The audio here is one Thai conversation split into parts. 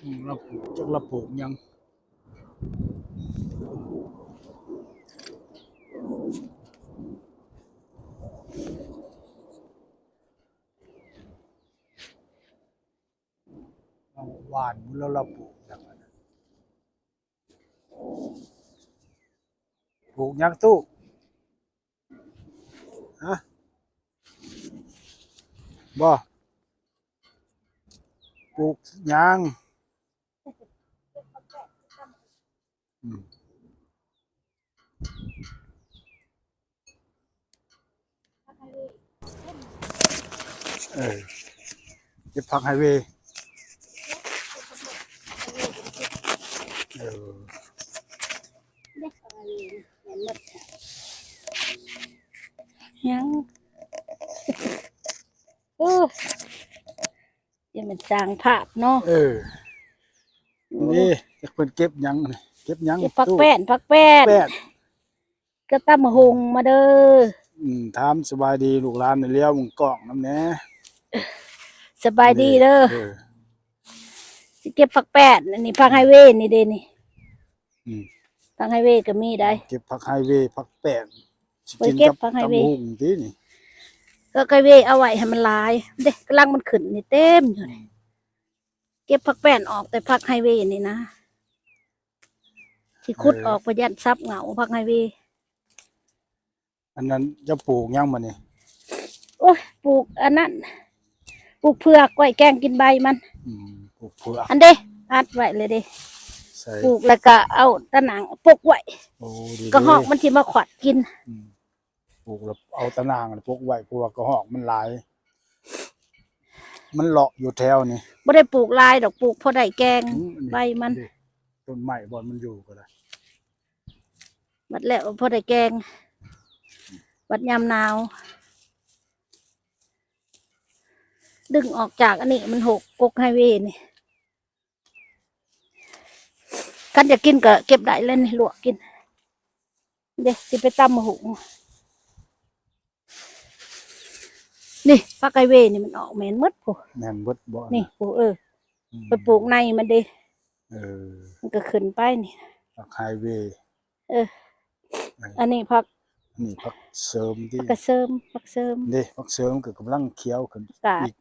อืมเราปลูกจักเราปลูกหยังเราหวานมุแล้วเราปลูกหยังอะนะปลูกหยังตู้ฮะ บ่ปลูกยางเออเก็บผักไฮเวย์เออ ยังโอ้ ยยังเป็นจางภาพเนาะเออ นี่เพิ่นเก็บหยังนี่เก็บหยังเก็บพักตู้แป้นพักแป้นแป้นก็ตำมะฮงมาเด้ออืมถามสบายดีลูกหลานนี่เลี้ยวมึงกล้องน้ำแหน่สบายดีเด้อเออสิเก็บพักแป้นอันนี้พักไฮเวย์นี่เด้นี่อืมพักไฮเวย์ก็มีได้ เก็บผักไฮเวย์ผักแป้นสิไปเก็บผักักไฮเวย์ ตำหุ่งตินี่ก็ไฮเวย์เอาไว้ให้มันลาย เด้กำลังมันขึ้นนี่เต็มอยู่นี่เก็บพักแป้นออกแต่พักไฮเวย์นี่นะที่คุดออกประหยัดซับเหงาพักไฮเวย์อันนั้นจะปลูกหยังมานี่โอ้ยปลูกอันนั้นปลูกเผือกไว้แกงกินใบมันอืมปลูกเผือกอันเด้อัดไว้เลยเด้ใส่ปลูกแล้วก็เอาตะหนังปกไว้โอ้ดีก็หอกมันที่มาขวัดกินอืมปลูกแล้วเอาตะนางน่ะปลูกไว้เพราะว่ากระหอกมันหลาย มันเลาะอยู่แถวนี่ไม่ได้ปลูกลายดอกปลูกพอได้แกง อือัใบมันดิต้นไม้บอนมันอยู่ก็ได้บัดแล้วพอได้แกง บัดยามหนาว ดึงออกจากอันนี้มันหกกกไฮเวย์นี่กันจะกินก็เก็บได้เลยนี่ลวกกิน เดี๋ยวสิไปตำมะหุง นี่ฟักไฮเวย์นี่มันออกเหม็นหมดผู้แม่นเบิดบ่นี่ผู้เอออืมไปปลูกในมันเด้เออมันก็ขึ้นไปนี่ ผักไฮเวย์เอออันนี้ผักนี่ผักเสริมที่ผักกระเสริมผักเสริมเด้ผักเสริมก็กำลังเขียวขึ้นกาดอีก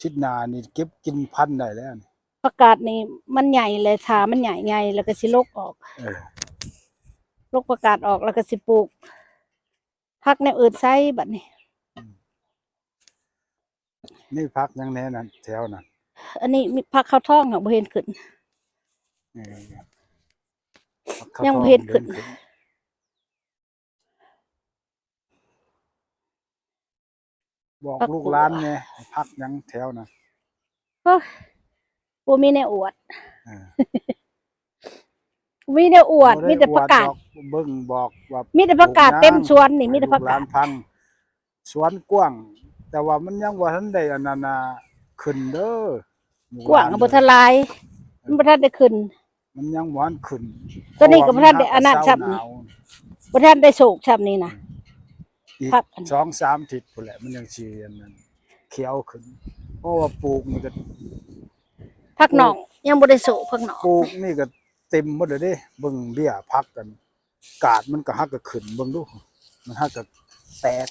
ทิศหนานี่เก็บกินพันธุ์ได้แล้วนี่ผักกาดนี่มันใหญ่เลยถามันใหญ่ใหญ่แล้วก็สิลกออก เออลกประกาศออกแล้วก็สิปลูกผักในอื่นไซบัดนี้ นี่พักยังแน่นั่นแถวนั้นอันนี้มีผักข้าวทองของบ่เห็นขึ้นเออผักข้าวยังบ่ทอเห็นขึ้นดิบอกผักลูกบัวหลานแหน่ให้พักยังแถวนั้นโอ้ยบ่มีแนวอวดเออบ่มีแนวอวดบ่ไมีแต่ประกาศอวดดอเบิ่งบอกว่ามีแต่ประกาศปลูเต็มหยังสวนนี่มีแต่ประกาศให้ลูหลนฟังสวนกว้าง แต่ว่ามันยังบ่ทันได้อันนั้นน่ะขึ้นเด้อกว้างบ่ทลาย มันบ่ทันได้ขึ้น มันยังบ่ทันขึ้นตัวนี้ก็บ่ทันได้อันนั้นเพชัราะบว่านี่มัหาวบ่ทันได้โศกชับนี่นะอีกพักอันสองสามทิศพุ่นแหละมันยังสิอันนั้นเขียวขึ้น เพราะว่าปลูกนี่ก็ผักหนองยังบ่ได้โศกผักหนองปลูกนี่ก็เต็มหมดเลยเด้เบิ่งเบี้ยพักกัน กาดมันก็ฮักก็ขึ้นเบิ่งดูมันฮักก็แตก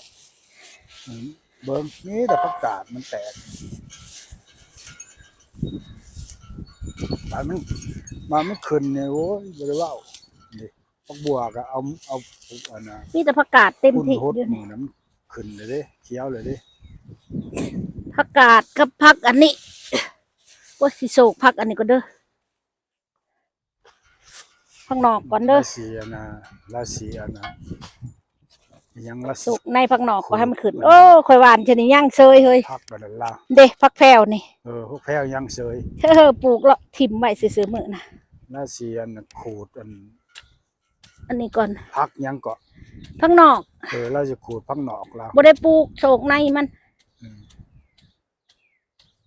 อืม เบิ่งนี่แต่ผักกาดมันแตกบานมันมามันขึ้นเนี่ยโอ้ยบ่ได้เว้านี่ผักบัวก็เอาเอาปลูกอันน่ะมีแต่ผักกาดเต็มพุ่นที่หดอยู่หนี่มู่น้ำขึ้นเลยเด้เขียวเลยเด้ผักกาดกับผักอันนี้ ว่าสิโศกผักอันนี้ก็เด้อข้างนอกก่อนเด้อ ราศีอันน่ะราศีอันน่ะ ยังราโศศีกในผักนอกก็ให้มันขึ้น โอ้ข่อยหวานชนิย่างเซยเฮ้ยพักกันล่ะเด้ผักแพรวนี่ เออพวกแพ้วยังเสยเออปลูกแล้วถิ่มไว้ซื่อๆมื้อนะราศีอันน่ะขูดอันอันนี้ก่อนพักยังเกาะผักนอกเออเราจะขูดพักหนอกแล้วบ่ได้ปลูกโศกในมันอืม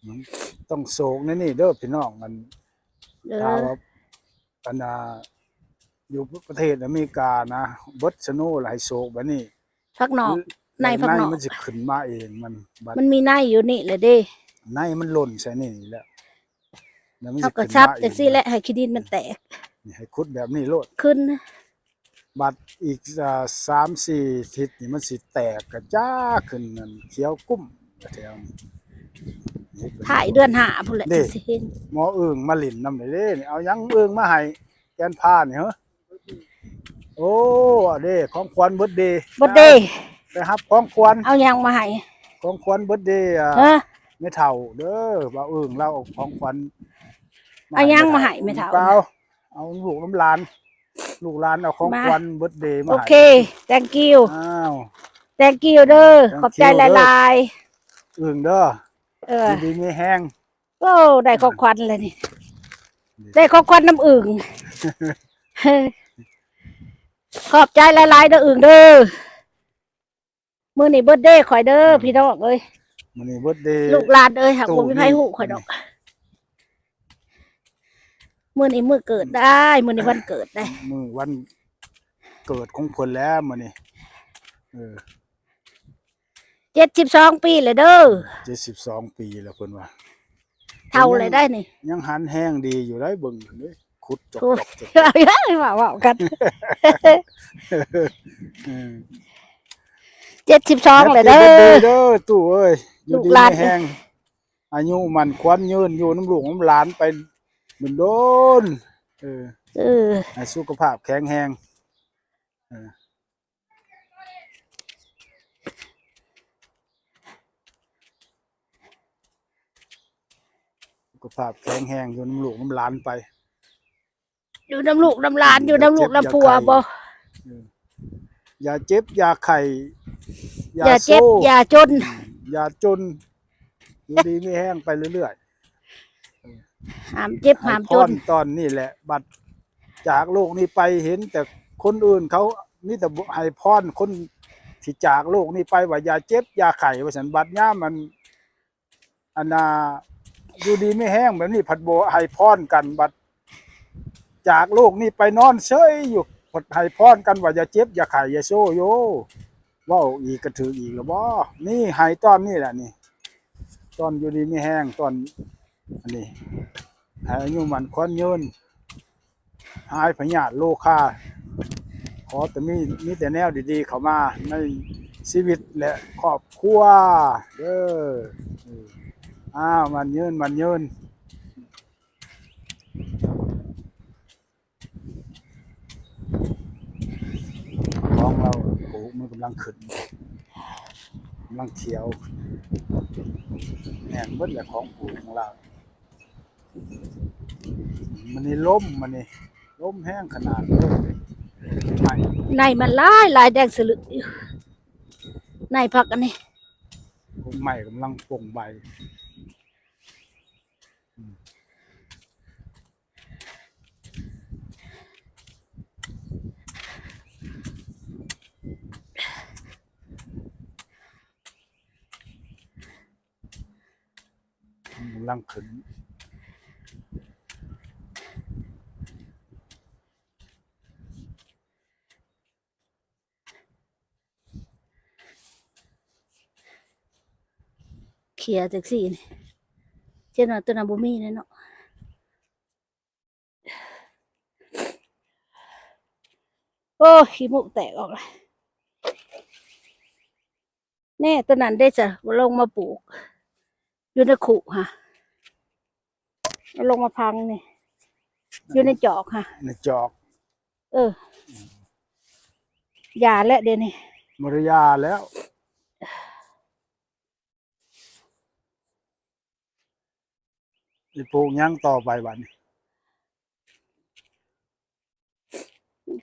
มัน ต้องโศกนี่นี่เด้อพี่น้องมันเอถ้าอว่าอันน่ะอยู่ประเทศอเมริกานะเบิดสโนหลายโศกแบบนี้ ผักนอกในพักนอกมันสิขึ้นมาเองมันบัดมันมีในอยู่นี่เลยเด้ในมันหล่นใส่นี่แล้วแล้วมันเขาสิก็ขึ้นซับมาเองจังซี่แหละให้ขี้ดินมันแตกนี่ให้ขุดแบบนี้โลดขึ้นนะบัดอีกอ่าสามสี่ทิศนี่มันสิแตกกระจ้าขึ้นนั่นเขียวกุ้มแถวนี้นี่เป็นถ่ายเดือนหาพุ่นแหละเด้สิเห็นหมอเอิงมาหลินนำเลยเด้นี่เอาหยังเอิงมาให้แกนพานี่เหรอ โอ้เด้ของขวัญเบิดเดย์บ่เด้ไปรับของขวัญเอายังมาให้ของขวัญเบิดเดย์อะฮะไม่เท่าเด้อบ่าวเอิงเราเอาของขวัญเอาหยังมาให้แม่เฒ่าปล่เอาลูกน้ำหลานลูกหลานเอาของมาขวัญเบิดเดย์มาโอให้เค thank you อ้าว thank you เด้อ Thank ขอบใจ you หลายเอิงเด้อๆเออดีๆมีแห้งโอ้ได้ของขวัญเลยนี่ได้ของขวัญน้ำอึ่ง ขอบใจหลายๆเด้ออึ่งเด้อมื้อนี้เบิร์ดเดย์ข่อยเด้อพี่น้องเอ้ยมื้อนี้เบิดเดย์ ลูกหลานเอ้ยหากตู่บ่มีไผนี่ฮู้ข่อยดอกมื้อนี้มื้อเกิดได้มื้อนี้วันเกิดได้ มื้อวันเกิดของเพิ่นแล้วมื้อนี้เออ72ปีเลยเด้อ72ปีแล้วเพิ่นว่า เท่าเลยได้นี่ ยังหันแห้งดีอยู่ได้เบิ่งเด้ ขุดจกจกจกว่าว่ากันเออ72เลยเด้อเด้อตู่เอ้ยอยู่ดีแห้งอายุมันควันยืนอยู่น้ำหลูกน้ำหลานไปเหมือนโดนเออเออสุขภาพแข็งแรงเออสุขภาพแข็งแรงอยู่น้ำหลูกน้ำหลานไป อยู่น้ำลูกน้ำหลานอยู่น้ำลูกน้ำผัวบ่อย่าเจ็บอย่าไข่อย่าเจ็บโซ่อย่าจน อย่าจนอยู่ดีไม่แห้งไปเรื่อยห้ามเจ็บๆห้ามให้จพนรตอนนี้แหละ บัดจากโลกนี้ไปเห็น แต่คนอื่นเขานี่แต่ให้พรคนที่จากโลกนี้ไปว่าอย่าเจ็บอย่าไข่ว่าสันบัดย่ามมันอันนาอยู่ดีไม่แห้งแบบนี้ผัดโบให้พรกันบัด จากโลกนี้ไปนอนเฉยอยู่ผดให้พรกันว่าอย่าเจ็บอย่าไข่อย่าโซโยว้าอีกกระถืออีกแล้วบ่นี่ให้ตอนนี้แหละนี่ตอนอยู่ดีไม่แห้งตอนอันนี้ให้อายุมันควันยืนหายพยาธิโลคาขอแต่มีมีแต่แนวดีๆ เข้ามาในชีวิตและครอบครัวเด้ออออ้าวมันยืนมันยืนของเราปลูก มันกำลังขึ้นกำลังเขียวแน่นเบิดแหละของปลูกของเรา มันนี่ล้มมันนี่ล้มแห้งขนาดเลยไม่ในมันหลายหลายแดงสลึกอยู่ในพักอันนี้คงใหม่กำลังปลงใบ ลังขึ้นเขียจักซี่นี่เจ้าหน่อยตัวนั้นบ่มีเลยเนาะโอ้ขี้มูกแตกออกเลยแน่ตัวนั้นได้จะลงมาปลูก อยู่ในขุค่ะ เอาลงมาพังนี่อยู่ในจอกค่ะ ในจอกเอออย่าและเดี๋ยวนี้มารยาแล้วอีปลูกหยังต่อไปบัดนี้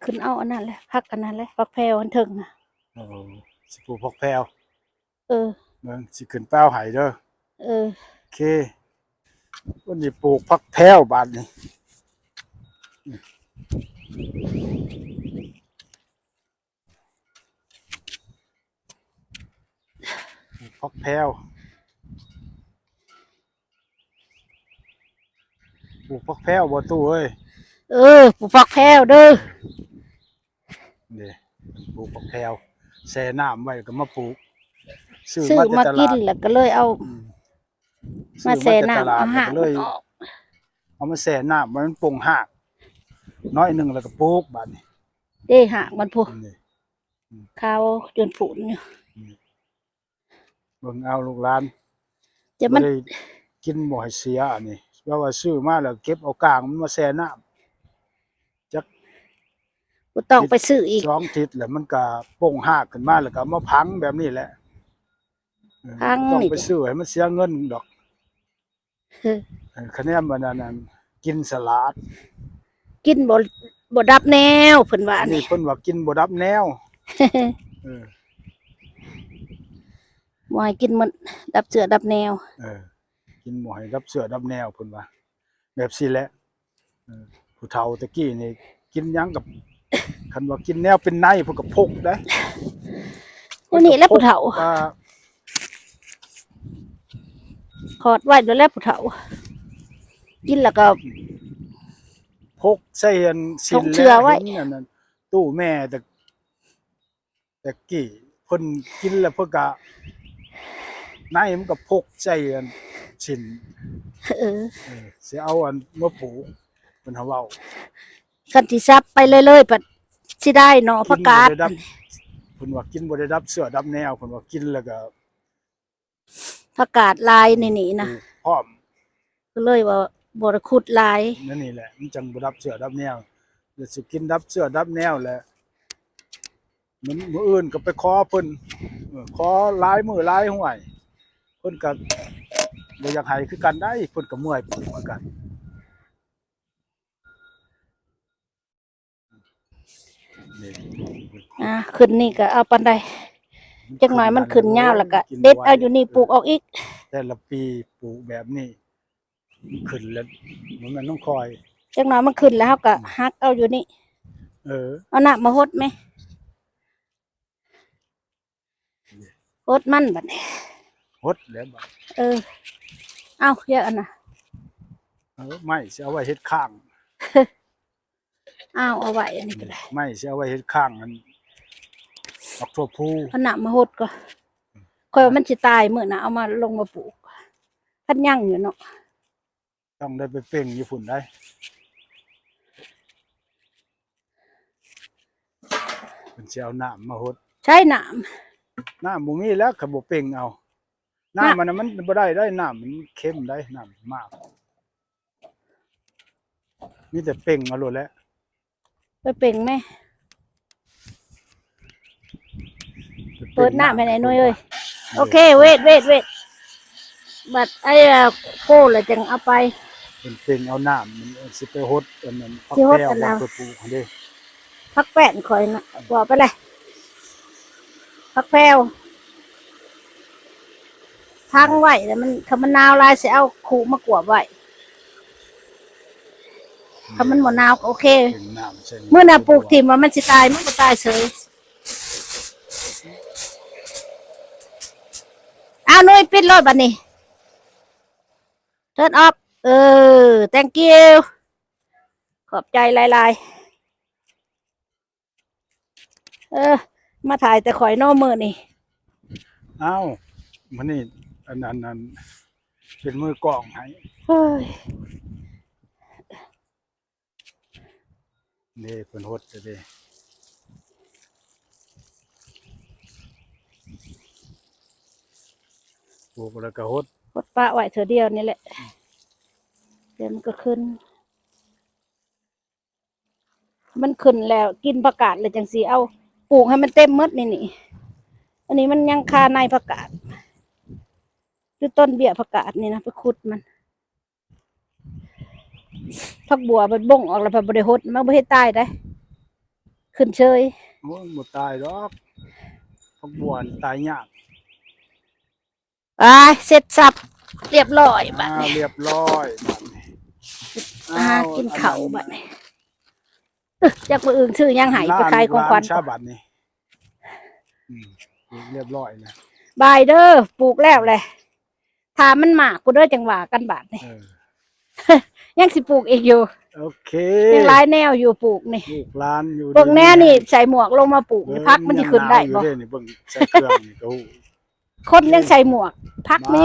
ขึ้นเอาอันนั้นแหละพักอันนั้นแหละพักแพรวอันถึงนะโอ้สิปลูกพักแพรวเออเบิ่งสิขึ้นแป้วไห้เด้อเออ โอเค วันนี้ปลูกพักแพรวบาดนี้ปลูกพักแพรวปลูกพักแพรวบ่ตู้เอ้ยเออปลูกพักแพรวเด้อนี่ปลูกพักแพรวแช่น้ำไว้ก็มาปลูกซื้อซื้อมามาแต่ตกิลานดแล้วก็เลยเอาอื มมาซื้แช่อแต่ตลาดน้ำเอาหางก็เลยมันออกเอามาแช่น้ำมันปรุงหากน้อยหนึงแล้วก็ปลูกบาดนี้เด้หางมันพูนี่ขาวจนผุนอยู่เบิ่งเอาลูกหลานจะมันบ่ได้กินบ่ให้เสียอันนี้เพราะว่าซื้อมาแล้วเก็บเอากลางมันมาแช่น้ำบ่ต้องไปซื้ออีกสองทิศแล้วมันก็โป่งหากขึ้นมาแล้วก็เอามาพังแบบนี้แหละเออพังต้องนี่ไปซื้อให้มันเสียเงินดอกเออเออ คะแนนมันอันนั้นกินสลัด กินบ่บ่ดับแนวเพิ่นว่าอันนี้นี่เพิ่นว่ากินบ่ดับแนวเออบ่ให้กินมันดับเสือดับแนว เออ กินบ่ให้ดับเสื้อดับแนวเพิ่นว่าแบบสิแหละเออผู้เฒ่าตะกี้นี่กินหยังกับ คันว่ากินแนวเป็นในเพิ่นก็พกได้อันนี้แหละผู้เฒ่า ว่า ขอดไว้แล้วแหละผู้เฒ่า กินแล้วก็ พกใส่อันสิพนกเชื่อไว้และหินอันนั้นตู้แม่แต่แต่กี้เพิ่นกินแล้วเพิ่นก็ในมันก็พกใส่อันสินเออเออสิเอาอันมาปลูกเพิ่นเฮาเว้าคันที่ซับไปเรื่อยๆปัดสิได้เนาะผักกาดบ่ได้ดับเพิ่นว่ากินบ่ได้ดับเสื้อดับแนวเพิ่นว่ากินแล้วก็ ผักกาดลายนี่นี่นะปลูกพร้อมก็เลยว่าบ่ได้ขุดลายนั่นนี่แหละมันจังบ่ดับเสื้อดับแนวแล้วสิกินดับเสื้อดับแนวแหละมันมื้ออื่นก็ไปขอเพิ่นเออขอหลายมื้อหลายห้วยเพิ่นก็บ่อยากให้คือกันได้เพิ่นก็เมื่อยปลูกเหมือนกันนี่อ่าขึ้นนี่ก็เอาปันใด จักหน่อยมันขึ้นยาวแล้วก็เด็ดเอาอยู่นี่ปลูกออกอีก แต่ละปีปลูกแบบนี้ขึ้นแล้วมันมันต้องคอยจักหน่อยมันขึ้นแล้วเฮาก็หักเอาอยู่นี่ เออเอาน้ำมาหดไหมหดมันบัดนี้หดแล้วบัดเออ เอาเยอะอันน่ะเออไม่สิเอาไว้เฮ็ดข้างเอาเอาไว้อันนี้ก็ได้ไม่สิเอาไว้เฮ็ดข้างมัน ดอกทั่วผู้เอาน้ำมาหดก็ค่อยว่ามันสิตายมื้อน่ะเอามาลงมาปลูกพันยังอยู่เนาะต้องได้ไปเป่งอยู่ฝุ่นได้มันสิเอาน้ำมาหดใช้น้น้ำบ่มีแล้วก็บ่เป่งเอาน้ำมันน่ะมันบ่ได้ได้น้ำมันเค็มได้น้ำมากมีแต่เป่งเอาโลดแล้วำไปเป่งไหม เปิ ดหน้าไปไหนหน่อยเอ้ยโอเคเวทเวทเวทบัดไอ้เอ่อโก้เลยจังเอาไปเป็นเป่งเอาน้ำมันสิไปหดอันนั้นพักสิหดแก้วอันนั้นไปปลูกอันนี้พักแป้นคอยนะบอกไปเลยพักแพรวทางไว้แต่มันถ้ามันนาวลายเสียเอาขู่มากวบไว้ถ้ามันหมดนาวก็โอเคเป็นน้ำใช่ไหเมื่อน่ะปลูกถิ่มว่ามันสิตายมันก็ตายเฉยเอาหนุ่ยปิดรถบัดนี้ turn off เออ thank you ขอบใจหลายๆ เออ มาถ่ายแต่ข่อยนอกมือนี่ เอ้ามันนี่อันนั้นอันเป็นมือกล้องให้เฮ้ยนี่เพิ่นหดจะไปลูกแล้วก็หดกดปะไว้เธอเดียวนี่แหละ เดี๋ยวมันก็ขึ้น มันขึ้นแล้วกินผักกาดเลยจังสีเอาปลูกให้มันเต็มหมดนี่นี่ อันนี้มันยังคาในผักกาดคือต้นเบี้ยผักกาดนี่นะไปขุดมันผักบัวมันบ่งออกแล้วพอบริหดมันบ่ให้ตายได้ ขึ้นเชยโอ้ยบ่ตายดอกพักบัวนี่ตายยาก อ่าเสร็จสับเรียบร้อยบัอ่าดนี้เรียบร้อยบัดนี้อ่ากินข้าวบัดนี้เอ้อจากมืออื่นซื้อยังใหายไปขายของขวัญร้านชาบัดนี่อืมเรียบร้อยนะบายเด้อปลูกแล้วแหละถามมันหมากกูเด้อจังหวะกันบาทนี่เออยังสิปลูกอีกอยู่โอเคยังหลายแนวอยู่ปลูกนี่ลูกหลานอยู่เบิ่งแน่นี่ใส่หมวกลงมาปลูกนี่พักมันสิขึ้นได้บ่เบิ่งหาวอยู่เด้นี่เบิ่งใส่เครื่องนี่ก็ฮู้ คนยังใส่หมวก พักไม่